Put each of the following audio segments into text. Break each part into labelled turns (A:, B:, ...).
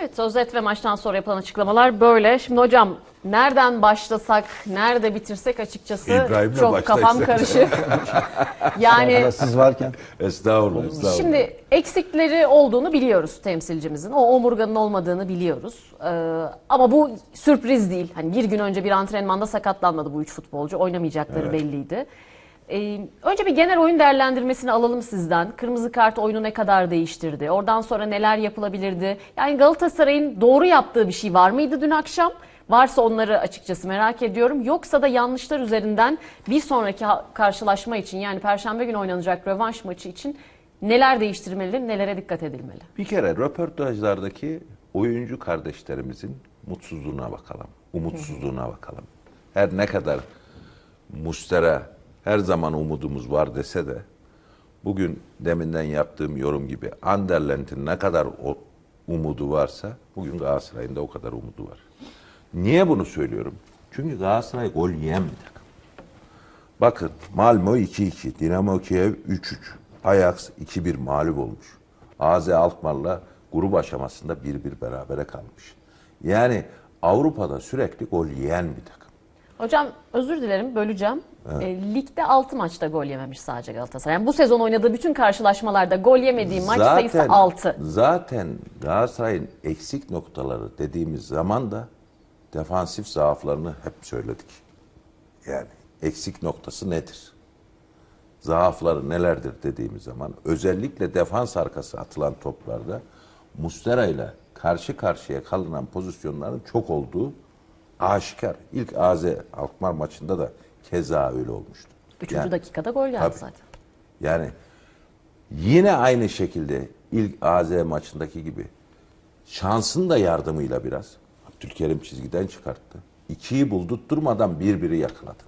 A: Evet Sözlet ve maçtan sonra yapılan açıklamalar böyle. Şimdi hocam nereden başlasak, nerede bitirsek açıkçası
B: İbrahim'le
A: çok kafam karışık. yani
C: Siz varken
B: Estağfurullah, estağfurullah.
A: Şimdi eksikleri olduğunu biliyoruz temsilcimizin. O omurganın olmadığını biliyoruz. Ee, ama bu sürpriz değil. Hani bir gün önce bir antrenmanda sakatlanmadı bu üç futbolcu. Oynamayacakları belliydi. Ee, önce bir genel oyun değerlendirmesini alalım sizden. Kırmızı kart oyunu ne kadar değiştirdi? Oradan sonra neler yapılabilirdi? Yani Galatasaray'ın doğru yaptığı bir şey var mıydı dün akşam? Varsa onları açıkçası merak ediyorum. Yoksa da yanlışlar üzerinden bir sonraki karşılaşma için yani Perşembe günü oynanacak rövanş maçı için neler değiştirmeli, nelere dikkat edilmeli?
B: Bir kere röportajlardaki oyuncu kardeşlerimizin mutsuzluğuna bakalım, umutsuzluğuna bakalım. Her ne kadar Mustera her zaman umudumuz var dese de bugün deminden yaptığım yorum gibi Anderlent'in ne kadar o umudu varsa bugün Galatasaray'ın da o kadar umudu var. Niye bunu söylüyorum? Çünkü Galatasaray gol yiyen bir takım. Bakın Malmö 2-2, Dinamo Kiev 3-3, Ajax 2-1 mağlup olmuş. AZ Alkmaar'la grup aşamasında 1-1 berabere kalmış. Yani Avrupa'da sürekli gol yiyen bir takım.
A: Hocam özür dilerim böleceğim. E, ligde 6 maçta gol yememiş sadece Galatasaray. Yani bu sezon oynadığı bütün karşılaşmalarda gol yemediği maç sayısı 6.
B: Zaten Galatasaray'ın eksik noktaları dediğimiz zaman da defansif zaaflarını hep söyledik. Yani eksik noktası nedir? Zaafları nelerdir dediğimiz zaman özellikle defans arkası atılan toplarda Mustera ile karşı karşıya kalınan pozisyonların çok olduğu aşikar. İlk AZ Alkmaar maçında da keza öyle olmuştu.
A: 3.
B: Yani-
A: dakikada gol geldi
B: Tabii.
A: zaten.
B: yani yine aynı şekilde ilk AZ maçındaki gibi şansın da yardımıyla biraz Abdülkerim çizgiden çıkarttı. İkiyi buldurtturmadan birbiri yakaladı.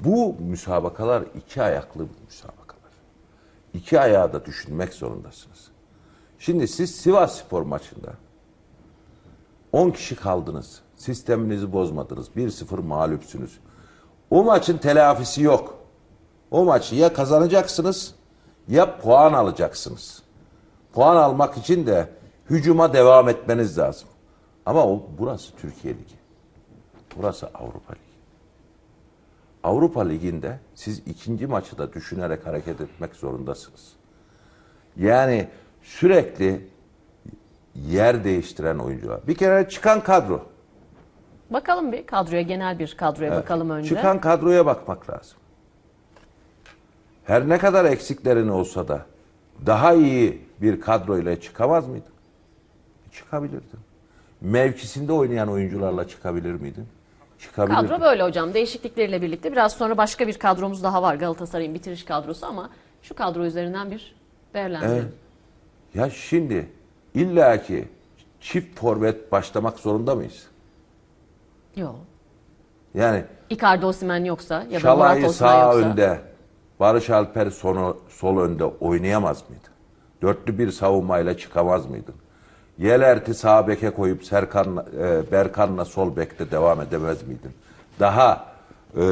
B: Bu müsabakalar iki ayaklı müsabakalar. İki ayağı da düşünmek zorundasınız. Şimdi siz Sivas Spor maçında 10 kişi kaldınız. Sisteminizi bozmadınız. 1-0 mağlupsünüz. O maçın telafisi yok. O maçı ya kazanacaksınız ya puan alacaksınız. Puan almak için de hücuma devam etmeniz lazım. Ama o burası Türkiye Ligi. Burası Avrupa Ligi. Avrupa Ligi'nde siz ikinci maçı da düşünerek hareket etmek zorundasınız. Yani sürekli yer değiştiren oyuncular. Bir kere çıkan kadro.
A: Bakalım bir kadroya, genel bir kadroya bakalım önce.
B: Çıkan kadroya bakmak lazım. Her ne kadar eksiklerin olsa da daha iyi bir kadroyla çıkamaz mıydın? Çıkabilirdin. Mevkisinde oynayan oyuncularla çıkabilir miydin? Çıkabilirdin.
A: Kadro böyle hocam. Değişiklikleriyle birlikte biraz sonra başka bir kadromuz daha var. Galatasaray'ın bitiriş kadrosu ama şu kadro üzerinden bir değerlendirelim.
B: Evet. Ya şimdi illaki çift forvet başlamak zorunda mıyız?
A: Yok.
B: Yani
A: Icardi Osimhen yoksa ya da Murat
B: Şalay
A: Osimhen
B: sağ
A: yoksa.
B: önde, Barış Alper sonu, sol önde oynayamaz mıydı? Dörtlü bir savunmayla çıkamaz mıydın? Yelerti sağ beke koyup Serkan, e, Berkan'la sol bekte devam edemez miydin? Daha e,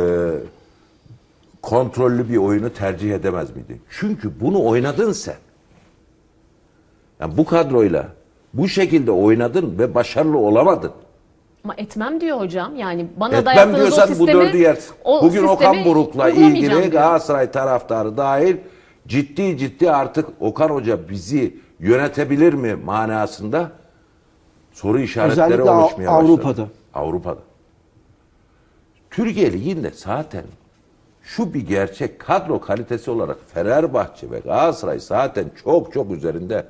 B: kontrollü bir oyunu tercih edemez miydin? Çünkü bunu oynadın sen. Yani bu kadroyla bu şekilde oynadın ve başarılı olamadın.
A: Ama etmem diyor hocam. Yani bana
B: Etmem
A: dayattığınız o
B: diyorsan bu
A: sistemi,
B: dördü yersin.
A: o
B: Bugün
A: sistemi
B: Okan Buruk'la
A: uygulamayacağım
B: ilgili
A: diyor.
B: Galatasaray taraftarı dahil ciddi ciddi artık Okan Hoca bizi yönetebilir mi manasında soru işaretleri
C: Özellikle Av-
B: oluşmaya başladı.
C: Avrupa'da.
B: Avrupa'da. Türkiye Ligi'nde zaten şu bir gerçek kadro kalitesi olarak Fenerbahçe ve Galatasaray zaten çok çok üzerinde.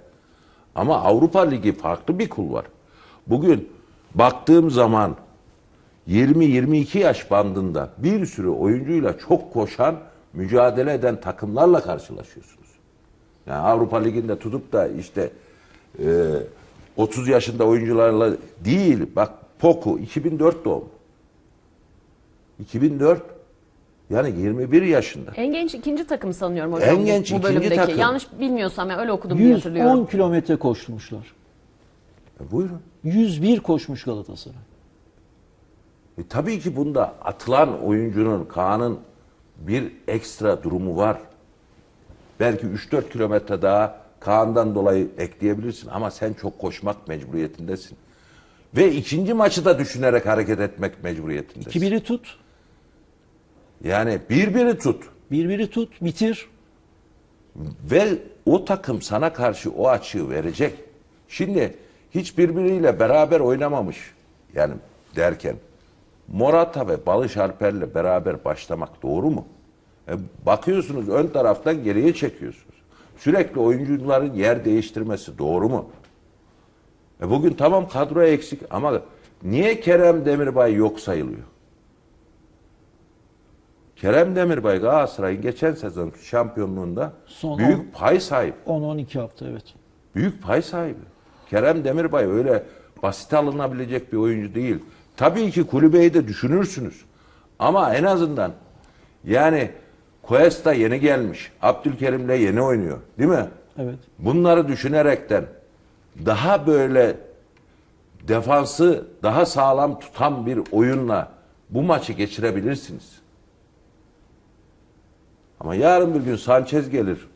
B: Ama Avrupa Ligi farklı bir kulvar. Bugün baktığım zaman 20-22 yaş bandında bir sürü oyuncuyla çok koşan, mücadele eden takımlarla karşılaşıyorsunuz. Yani Avrupa Ligi'nde tutup da işte e, 30 yaşında oyuncularla değil, bak Poku 2004 doğumlu. 2004 yani 21 yaşında.
A: En genç ikinci takım sanıyorum hocam.
B: En
A: bu-
B: genç
A: bu,
B: ikinci
A: bölümdeki.
B: takım.
A: Yanlış bilmiyorsam yani öyle okudum diye hatırlıyorum.
C: 110 kilometre koşmuşlar.
B: E, buyurun.
C: 101 koşmuş Galatasaray.
B: E, tabii ki bunda atılan oyuncunun, Kaan'ın bir ekstra durumu var. Belki 3-4 kilometre daha Kaan'dan dolayı ekleyebilirsin ama sen çok koşmak mecburiyetindesin. Ve ikinci maçı da düşünerek hareket etmek mecburiyetindesin.
C: 2-1'i tut.
B: Yani birbiri tut.
C: 1-1'i tut. Bitir.
B: Ve o takım sana karşı o açığı verecek. Şimdi hiç birbiriyle beraber oynamamış yani derken Morata ve Barış Alper'le beraber başlamak doğru mu? E, bakıyorsunuz ön taraftan geriye çekiyorsunuz. Sürekli oyuncuların yer değiştirmesi doğru mu? E bugün tamam kadro eksik ama niye Kerem Demirbay yok sayılıyor? Kerem Demirbay Galatasaray'ın geçen sezon şampiyonluğunda
C: Son
B: büyük pay sahibi.
C: 10-12 hafta evet.
B: Büyük pay sahibi. Kerem Demirbay öyle basit alınabilecek bir oyuncu değil. Tabii ki kulübeyi de düşünürsünüz. Ama en azından yani Cuesta yeni gelmiş. Abdülkerim'le yeni oynuyor. Değil mi?
C: Evet.
B: Bunları düşünerekten daha böyle defansı daha sağlam tutan bir oyunla bu maçı geçirebilirsiniz. Ama yarın bir gün Sanchez gelir.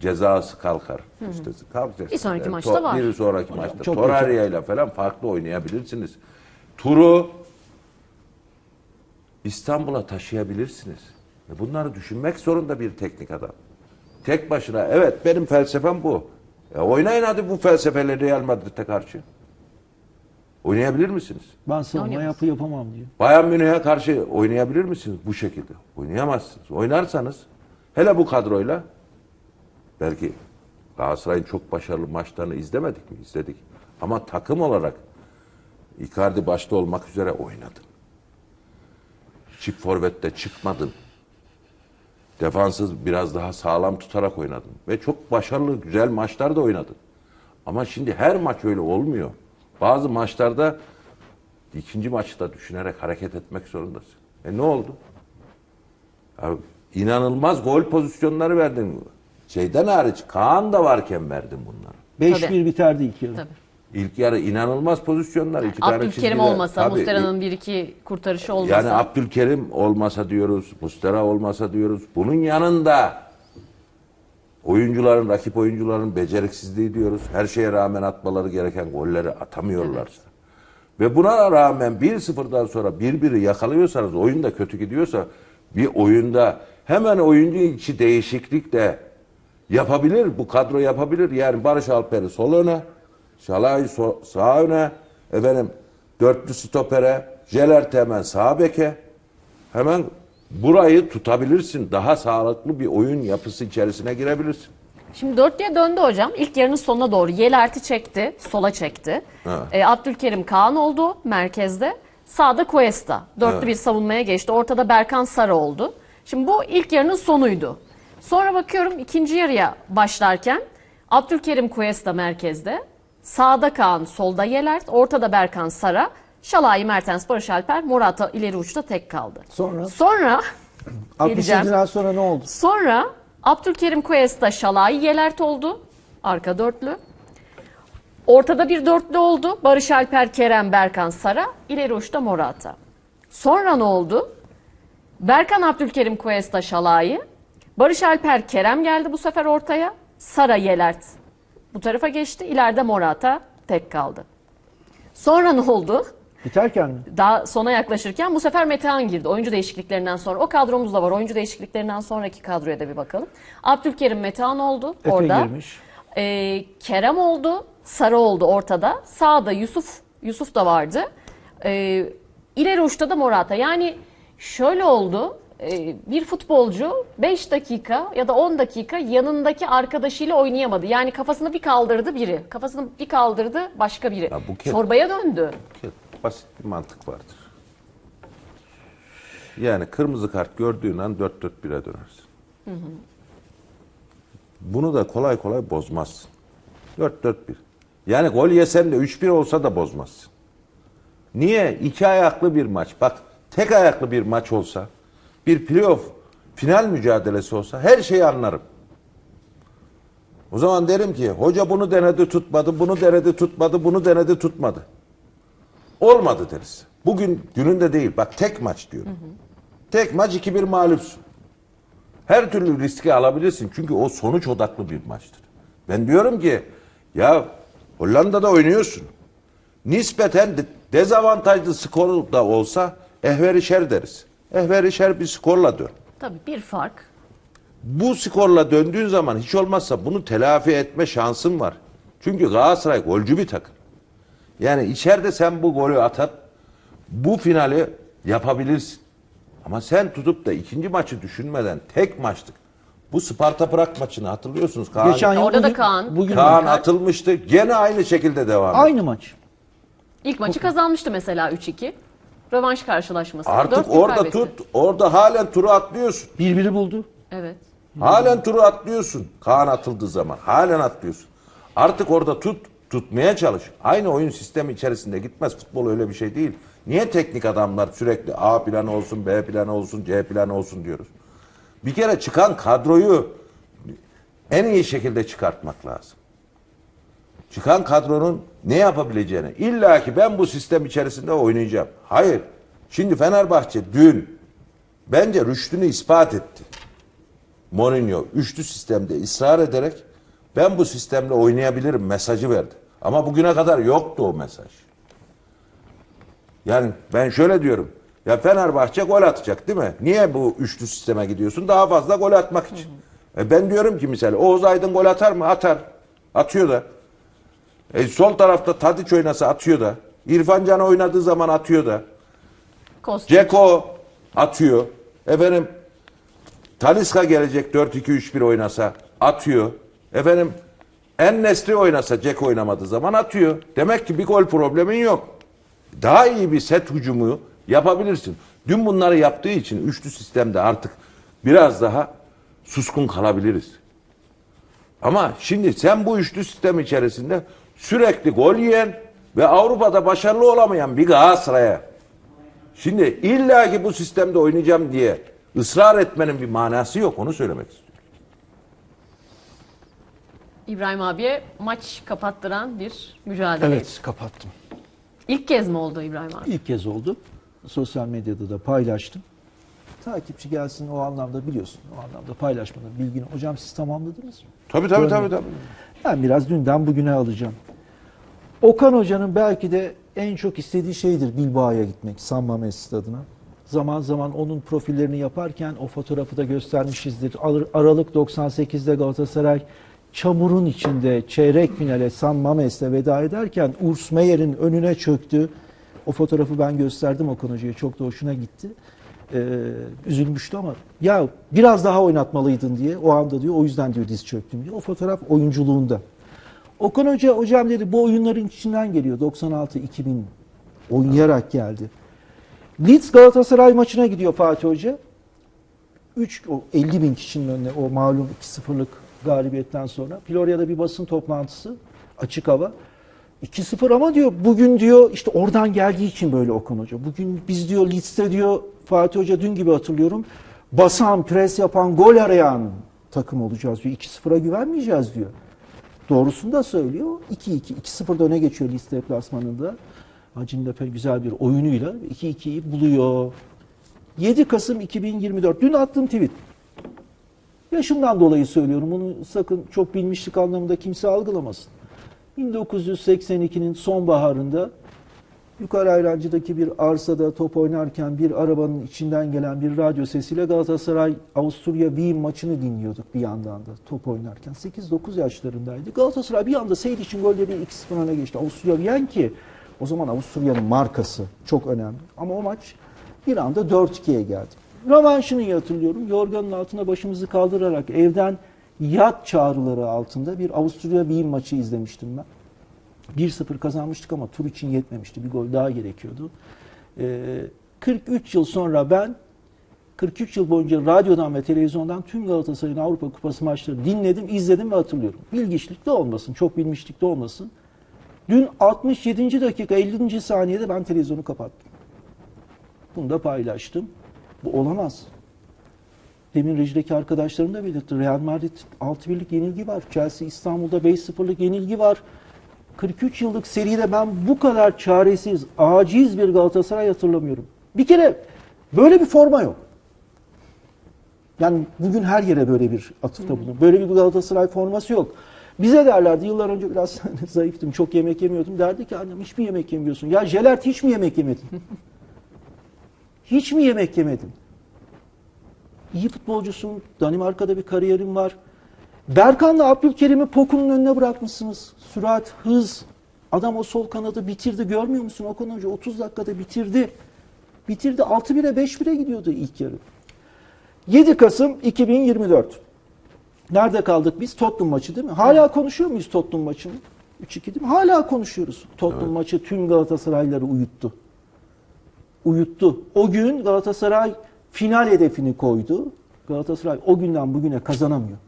B: Cezası kalkar. İşte kalkacak.
A: Bir sonraki
B: Yani
A: maçta var.
B: Bir sonraki maçta.
C: çok
B: ile falan farklı oynayabilirsiniz. Turu İstanbul'a taşıyabilirsiniz. E Bunları düşünmek zorunda bir teknik adam. Tek başına evet benim felsefem bu. E oynayın hadi bu felsefeleri Real Madrid'e karşı. Oynayabilir misiniz?
C: Ben savunma yapı yapamam diyor.
B: Bayern Münih'e karşı oynayabilir misiniz bu şekilde? Oynayamazsınız. Oynarsanız hele bu kadroyla belki Galatasaray'ın çok başarılı maçlarını izlemedik mi? İzledik. Ama takım olarak Icardi başta olmak üzere oynadın. Çift forvette çıkmadın. Defansız biraz daha sağlam tutarak oynadın. Ve çok başarılı, güzel maçlar da oynadın. Ama şimdi her maç öyle olmuyor. Bazı maçlarda ikinci maçı da düşünerek hareket etmek zorundasın. E ne oldu? Abi, inanılmaz gol pozisyonları verdin. Şeyden hariç Kaan da varken verdin bunları.
C: 5-1
A: Tabii.
C: biterdi ilk yarı.
A: Tabii.
B: İlk yarı inanılmaz pozisyonlar. iki tane
A: Abdülkerim olmasa,
B: Tabii,
A: Muslera'nın bir iki kurtarışı olmasa.
B: Yani Abdülkerim olmasa diyoruz, Mustera olmasa diyoruz. Bunun yanında oyuncuların, rakip oyuncuların beceriksizliği diyoruz. Her şeye rağmen atmaları gereken golleri atamıyorlar. Ve buna rağmen 1-0'dan sonra 1-1'i yakalıyorsanız, oyun da kötü gidiyorsa bir oyunda hemen oyuncu içi değişiklik de yapabilir. Bu kadro yapabilir. Yani Barış Alper'i sol öne, Şalay so- sağ öne, efendim dörtlü stopere, Jelert hemen sağ beke. Hemen burayı tutabilirsin. Daha sağlıklı bir oyun yapısı içerisine girebilirsin.
A: Şimdi dörtlüye döndü hocam. İlk yarının sonuna doğru Yelert'i çekti, sola çekti. E, Abdülkerim Kaan oldu merkezde. Sağda Cuesta. Dörtlü
B: Evet.
A: bir savunmaya geçti. Ortada Berkan Sarı oldu. Şimdi bu ilk yarının sonuydu. Sonra bakıyorum ikinci yarıya başlarken Abdülkerim Cuesta merkezde. Sağda Kaan, solda Yelert, ortada Berkan Sara, Şalay, Mertens, Barış Alper, Morata ileri uçta tek kaldı.
D: Sonra
A: Sonra geleceğim.
D: 67'den sonra ne oldu?
A: Sonra Abdülkerim Cuesta Şalay Yelert oldu. Arka dörtlü. Ortada bir dörtlü oldu. Barış Alper, Kerem, Berkan, Sara. İleri uçta Morata. Sonra ne oldu? Berkan Abdülkerim Cuesta Şalay'ı. Barış Alper, Kerem geldi bu sefer ortaya. Sara Yelert bu tarafa geçti. İleride Morata tek kaldı. Sonra ne oldu?
C: Biterken mi?
A: daha sona yaklaşırken bu sefer Metehan girdi. Oyuncu değişikliklerinden sonra. O kadromuz da var. Oyuncu değişikliklerinden sonraki kadroya da bir bakalım. Abdülkerim Metehan oldu
C: Efe
A: orada.
C: girmiş.
A: Ee, Kerem oldu. Sarı oldu ortada. Sağda Yusuf Yusuf da vardı. Ee, ileri uçta da Morata. Yani şöyle oldu. Ee, bir futbolcu 5 dakika ya da 10 dakika yanındaki arkadaşıyla oynayamadı. Yani kafasını bir kaldırdı biri. Kafasını bir kaldırdı başka biri.
B: Ya bu ke-
A: Çorbaya döndü.
B: Basit bir mantık vardır. Yani kırmızı kart gördüğün an 4-4-1'e dönersin. Bunu da kolay kolay bozmazsın. 4-4-1. Yani gol yesen de 3-1 olsa da bozmazsın. Niye? İki ayaklı bir maç. Bak tek ayaklı bir maç olsa, bir playoff final mücadelesi olsa her şeyi anlarım. O zaman derim ki hoca bunu denedi tutmadı, bunu denedi tutmadı, bunu denedi tutmadı. Olmadı deriz. Bugün gününde değil. Bak tek maç diyorum. Tek maç 2-1 mağlupsun. Her türlü riski alabilirsin. Çünkü o sonuç odaklı bir maçtır. Ben diyorum ki ya Hollanda'da oynuyorsun. Nispeten de- dezavantajlı skor da olsa ehverişer deriz. Ehverişer bir skorla dön.
A: Tabii bir fark.
B: Bu skorla döndüğün zaman hiç olmazsa bunu telafi etme şansın var. Çünkü Galatasaray golcü bir takım. Yani içeride sen bu golü atıp bu finali yapabilirsin. Ama sen tutup da ikinci maçı düşünmeden tek maçlık bu Sparta Prag maçını hatırlıyorsunuz. Kaan,
C: Geçen yıl
A: Orada da
C: bugün,
A: Kaan.
C: bugün
B: Kaan atılmıştı. Gene aynı şekilde devam etti.
C: aynı maç.
A: İlk maçı kazanmıştı mesela 3-2. Rövanş karşılaşması.
B: Artık
A: 4-1
B: orada
A: kaybetti.
B: tut, orada halen turu atlıyorsun.
C: Birbiri buldu.
A: Evet.
B: Halen turu atlıyorsun. Kaan atıldığı zaman. Halen atlıyorsun. Artık orada tut, tutmaya çalış. Aynı oyun sistemi içerisinde gitmez. Futbol öyle bir şey değil. Niye teknik adamlar sürekli A planı olsun, B planı olsun, C planı olsun diyoruz? Bir kere çıkan kadroyu en iyi şekilde çıkartmak lazım. Çıkan kadronun ne yapabileceğini. İlla ki ben bu sistem içerisinde oynayacağım. Hayır. Şimdi Fenerbahçe dün bence rüştünü ispat etti. Mourinho üçlü sistemde ısrar ederek ben bu sistemle oynayabilirim mesajı verdi. Ama bugüne kadar yoktu o mesaj. Yani ben şöyle diyorum. Ya Fenerbahçe gol atacak değil mi? Niye bu üçlü sisteme gidiyorsun? Daha fazla gol atmak için. E ben diyorum ki mesela Oğuz Aydın gol atar mı? Atar. Atıyor da. E sol tarafta Tadiç oynasa atıyor da. İrfan Can oynadığı zaman atıyor da.
A: Kostic.
B: Ceko atıyor. Efendim Taliska gelecek 4-2-3-1 oynasa atıyor. Efendim En Nesri oynasa Ceko oynamadığı zaman atıyor. Demek ki bir gol problemin yok. Daha iyi bir set hücumu yapabilirsin. Dün bunları yaptığı için üçlü sistemde artık biraz daha suskun kalabiliriz. Ama şimdi sen bu üçlü sistem içerisinde sürekli gol yiyen ve Avrupa'da başarılı olamayan bir Galatasaray'a Şimdi illa ki bu sistemde oynayacağım diye ısrar etmenin bir manası yok. Onu söylemek istiyorum.
A: İbrahim abiye maç kapattıran bir mücadele.
C: Evet kapattım.
A: İlk kez mi oldu İbrahim abi?
C: İlk kez oldu. Sosyal medyada da paylaştım. Takipçi gelsin o anlamda biliyorsun. O anlamda paylaşmadım. Bilgini. Hocam siz tamamladınız mı?
B: Tabii tabii
C: Böyle.
B: tabii. tabii.
C: Ben biraz dünden bugüne alacağım. Okan Hoca'nın belki de en çok istediği şeydir Bilbao'ya gitmek San Mamés stadına. Zaman zaman onun profillerini yaparken o fotoğrafı da göstermişizdir. Ar- Aralık 98'de Galatasaray çamurun içinde çeyrek finale San Mames'le veda ederken Urs Meyer'in önüne çöktü. O fotoğrafı ben gösterdim Okan Hoca'ya. Çok da hoşuna gitti. Ee, üzülmüştü ama ya biraz daha oynatmalıydın diye o anda diyor. O yüzden diyor diz çöktüm diyor. O fotoğraf oyunculuğunda. Okan Hoca hocam dedi bu oyunların içinden geliyor. 96-2000 oynayarak geldi. Leeds Galatasaray maçına gidiyor Fatih Hoca. 3 o 50 bin kişinin önüne o malum 2-0'lık galibiyetten sonra Florya'da bir basın toplantısı açık hava. 2-0 ama diyor bugün diyor işte oradan geldiği için böyle Okan Hoca. Bugün biz diyor Leeds'te diyor Fatih Hoca dün gibi hatırlıyorum. Basan, pres yapan, gol arayan takım olacağız diyor. 2-0'a güvenmeyeceğiz diyor. Doğrusunu da söylüyor. 2-2. 2-0'da öne geçiyor Leeds deplasmanında. Hacı'nın da pek güzel bir oyunuyla 2-2'yi buluyor. 7 Kasım 2024. Dün attığım tweet. Yaşımdan dolayı söylüyorum. Bunu sakın çok bilmişlik anlamında kimse algılamasın. 1982'nin sonbaharında Yukarı Ayrancı'daki bir arsada top oynarken bir arabanın içinden gelen bir radyo sesiyle Galatasaray Avusturya Wien maçını dinliyorduk bir yandan da top oynarken. 8-9 yaşlarındaydı. Galatasaray bir anda Seyit için golleri 2-0 öne geçti. Avusturya Wien ki o zaman Avusturya'nın markası çok önemli. Ama o maç bir anda 4-2'ye geldi. Rövanşını hatırlıyorum. Yorganın altına başımızı kaldırarak evden yat çağrıları altında bir Avusturya Wien maçı izlemiştim ben. 1-0 kazanmıştık ama tur için yetmemişti. Bir gol daha gerekiyordu. Ee, 43 yıl sonra ben 43 yıl boyunca radyodan ve televizyondan tüm Galatasaray'ın Avrupa Kupası maçlarını dinledim, izledim ve hatırlıyorum. Bilgiçlik de olmasın, çok bilmişlik de olmasın. Dün 67. dakika 50. saniyede ben televizyonu kapattım. Bunu da paylaştım. Bu olamaz. Demin rejideki arkadaşlarım da belirtti. Real Madrid 6-1'lik yenilgi var. Chelsea İstanbul'da 5-0'lık yenilgi var. 43 yıllık seride ben bu kadar çaresiz, aciz bir Galatasaray hatırlamıyorum. Bir kere böyle bir forma yok. Yani bugün her yere böyle bir atıfta bulunur. Böyle bir Galatasaray forması yok. Bize derlerdi yıllar önce biraz zayıftım, çok yemek yemiyordum. Derdi ki annem hiç mi yemek yemiyorsun? Ya Jelert hiç mi yemek yemedin? hiç mi yemek yemedin? İyi futbolcusun, Danimarka'da bir kariyerin var. Berkan'la Abdülkerim'i Poku'nun önüne bırakmışsınız. Sürat, hız. Adam o sol kanadı bitirdi görmüyor musun? Okan Hoca 30 dakikada bitirdi. Bitirdi 6-1'e 5-1'e gidiyordu ilk yarı. 7 Kasım 2024. Nerede kaldık biz? Tottenham maçı değil mi? Hala konuşuyor muyuz Tottenham maçını? 3-2 değil mi? Hala konuşuyoruz. Tottenham maçı tüm Galatasaraylıları uyuttu. Uyuttu. O gün Galatasaray final hedefini koydu. Galatasaray o günden bugüne kazanamıyor.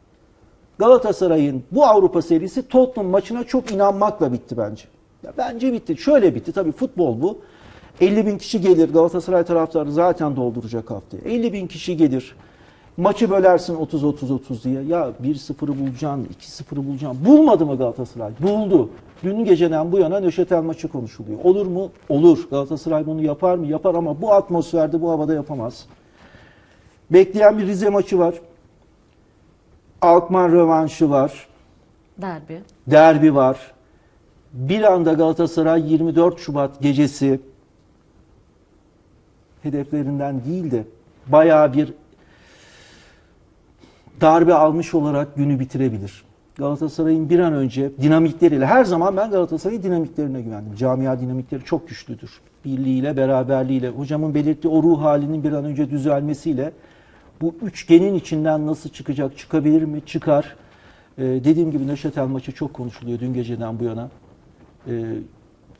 C: Galatasaray'ın bu Avrupa serisi Tottenham maçına çok inanmakla bitti bence. Ya bence bitti. Şöyle bitti. Tabii futbol bu. 50 bin kişi gelir. Galatasaray taraftarı zaten dolduracak haftaya. 50 bin kişi gelir. Maçı bölersin 30-30-30 diye. Ya 1-0'ı bulacaksın, 2-0'ı bulacaksın. Bulmadı mı Galatasaray? Buldu. Dün geceden bu yana Nöşetel maçı konuşuluyor. Olur mu? Olur. Galatasaray bunu yapar mı? Yapar ama bu atmosferde, bu havada yapamaz. Bekleyen bir Rize maçı var. Alkmaar rövanşı var.
A: Derbi.
C: Derbi var. Bir anda Galatasaray 24 Şubat gecesi hedeflerinden değil de bayağı bir darbe almış olarak günü bitirebilir. Galatasaray'ın bir an önce dinamikleriyle her zaman ben Galatasaray'ın dinamiklerine güvendim. Camia dinamikleri çok güçlüdür. Birliğiyle, beraberliğiyle, hocamın belirttiği o ruh halinin bir an önce düzelmesiyle bu üçgenin içinden nasıl çıkacak, çıkabilir mi, çıkar. Ee, dediğim gibi Neşetel maçı çok konuşuluyor dün geceden bu yana. Ee,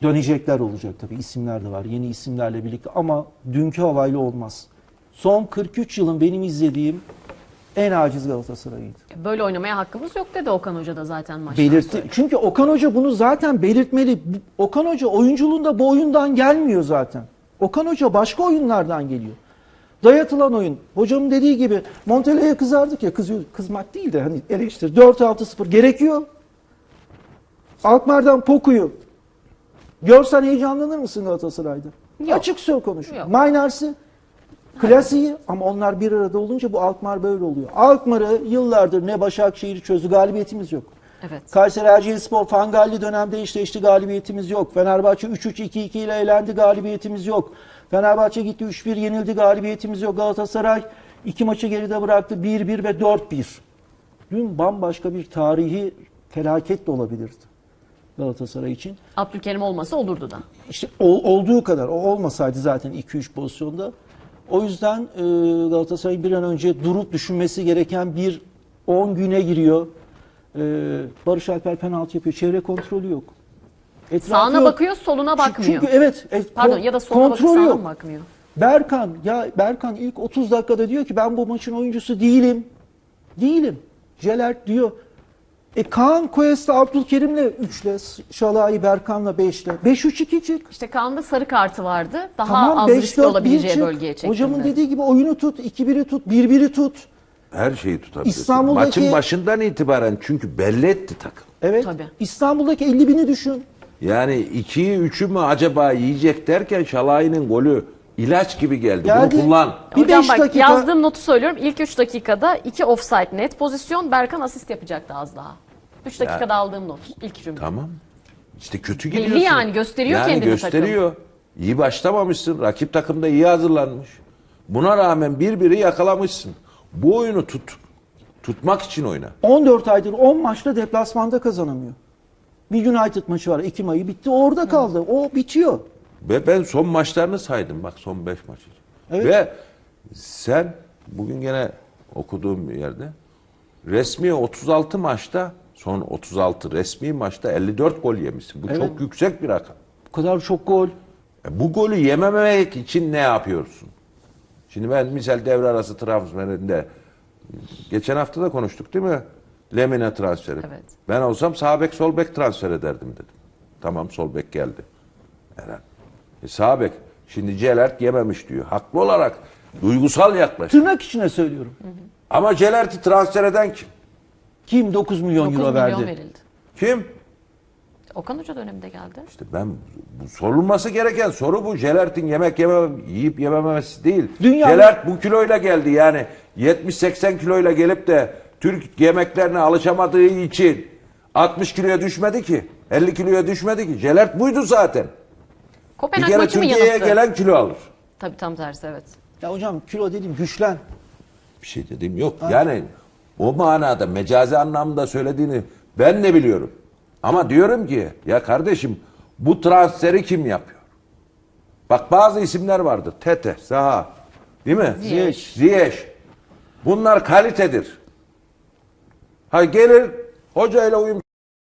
C: dönecekler olacak tabii isimler de var yeni isimlerle birlikte ama dünkü havayla olmaz. Son 43 yılın benim izlediğim en aciz Galatasaray'ıydı.
A: Böyle oynamaya hakkımız yok dedi Okan Hoca da zaten maçtan
C: Belirtti.
A: sonra.
C: Çünkü Okan Hoca bunu zaten belirtmeli. Okan Hoca oyunculuğunda bu oyundan gelmiyor zaten. Okan Hoca başka oyunlardan geliyor. Dayatılan oyun. Hocamın dediği gibi Montella'ya kızardık ya. Kızıyor, kızmak değil de hani eleştir. 4-6-0 gerekiyor. Alkmaar'dan Poku'yu görsen heyecanlanır mısın Galatasaray'da?
A: Yok.
C: Açık söz konuş.
A: Yok.
C: Maynars'ı Klasiği ama onlar bir arada olunca bu Alkmaar böyle oluyor. Alkmaar'ı yıllardır ne Başakşehir'i çözdü galibiyetimiz yok.
A: Evet.
C: Kayseri Erciyesspor Fangalli dönemde eşleşti galibiyetimiz yok. Fenerbahçe 3-3-2-2 ile eğlendi galibiyetimiz yok. Fenerbahçe gitti 3-1 yenildi galibiyetimiz yok. Galatasaray iki maçı geride bıraktı 1-1 ve 4-1. Dün bambaşka bir tarihi felaket de olabilirdi Galatasaray için.
A: Abdülkerim olmasa olurdu da.
C: İşte ol- olduğu kadar o olmasaydı zaten 2-3 pozisyonda. O yüzden e, Galatasaray bir an önce durup düşünmesi gereken bir 10 güne giriyor. E, Barış Alper penaltı yapıyor. Çevre kontrolü yok. Etrafı
A: Sağına
C: yok.
A: bakıyor, soluna bakmıyor.
C: Çünkü evet. e,
A: Pardon ya da soluna bakıp sağına mı bakmıyor?
C: Berkan ya Berkan ilk 30 dakikada diyor ki ben bu maçın oyuncusu değilim. Değilim. Jelert diyor. E Kaan Koyes'le Abdülkerim'le 3'le, Şalai Berkan'la 5'le. 5-3-2 çık.
A: İşte Kaan'da sarı kartı vardı. Daha
C: Tamam
A: az
C: 5
A: riskli
C: 4 1
A: olabileceği
C: çık.
A: bölgeye çekildi.
C: Hocamın dediği gibi oyunu tut, 2-1'i tut, 1-1'i tut.
B: Her şeyi tutabilirsin.
C: İstanbul'daki-
B: Maçın başından itibaren çünkü belli etti takım.
C: Evet.
A: Tabii.
C: İstanbul'daki 50 bini düşün.
B: Yani 2'yi 3'ü mü acaba yiyecek derken Şalay'ın golü ilaç gibi geldi.
C: Geldi.
B: Bunu kullan.
C: Bir
A: Hocam
C: beş
A: bak
C: dakika-
A: yazdığım notu söylüyorum. İlk 3 dakikada 2 offside net pozisyon. Berkan asist yapacaktı az daha. 3 dakikada aldığım not. ilk cümle.
B: Tamam. İşte kötü
A: Belli
B: gidiyorsun.
A: yani, gösteriyor
B: yani
A: kendini
B: gösteriyor. İyi başlamamışsın. Rakip takım da iyi hazırlanmış. Buna rağmen birbiri yakalamışsın. Bu oyunu tut. Tutmak için oyna.
C: 14 aydır 10 maçta deplasmanda kazanamıyor. Bir United maçı var. 2 Mayı bitti. Orada kaldı. O bitiyor.
B: Ve ben son maçlarını saydım bak son 5 maçı.
C: Evet.
B: Ve sen bugün gene okuduğum bir yerde resmi 36 maçta son 36 resmi maçta 54 gol yemişsin. Bu
C: Evet.
B: çok yüksek bir rakam.
C: Bu kadar çok gol.
B: E, bu golü yememek için ne yapıyorsun? Şimdi ben misal devre arası transferinde geçen hafta da konuştuk değil mi? Lemina transferi.
A: Evet.
B: Ben olsam sağ bek sol bek transfer ederdim dedim. Tamam sol bek geldi. Eren. E, sağ bek. Şimdi Celert yememiş diyor. Haklı olarak duygusal yaklaş.
C: Tırnak içine söylüyorum.
B: Ama Celert'i transfer eden kim?
C: Kim 9 milyon
A: 9
C: euro
A: milyon
C: verdi?
A: verildi.
B: Kim?
A: Okan Hoca döneminde geldi.
B: İşte ben bu sorulması gereken soru bu. Celert'in yemek yeme, yiyip yememesi değil.
C: Dünya-
B: Celert bu kiloyla geldi yani 70-80 kiloyla gelip de Türk yemeklerine alışamadığı için 60 kiloya düşmedi ki. 50 kiloya düşmedi ki. Jelert buydu zaten. Bir
A: Kopenhag
B: kere
A: maçı mı
B: Türkiye'ye gelen kilo alır.
A: Tabii tam tersi evet.
C: Ya hocam kilo dedim güçlen.
B: Bir şey dediğim yok. Yani o manada mecazi anlamda söylediğini ben de biliyorum. Ama diyorum ki ya kardeşim bu transferi kim yapıyor? Bak bazı isimler vardır. Tete, Saha, değil mi?
A: Ziyech.
B: Ziyech. Bunlar kalitedir. Ha gelir hocayla uyum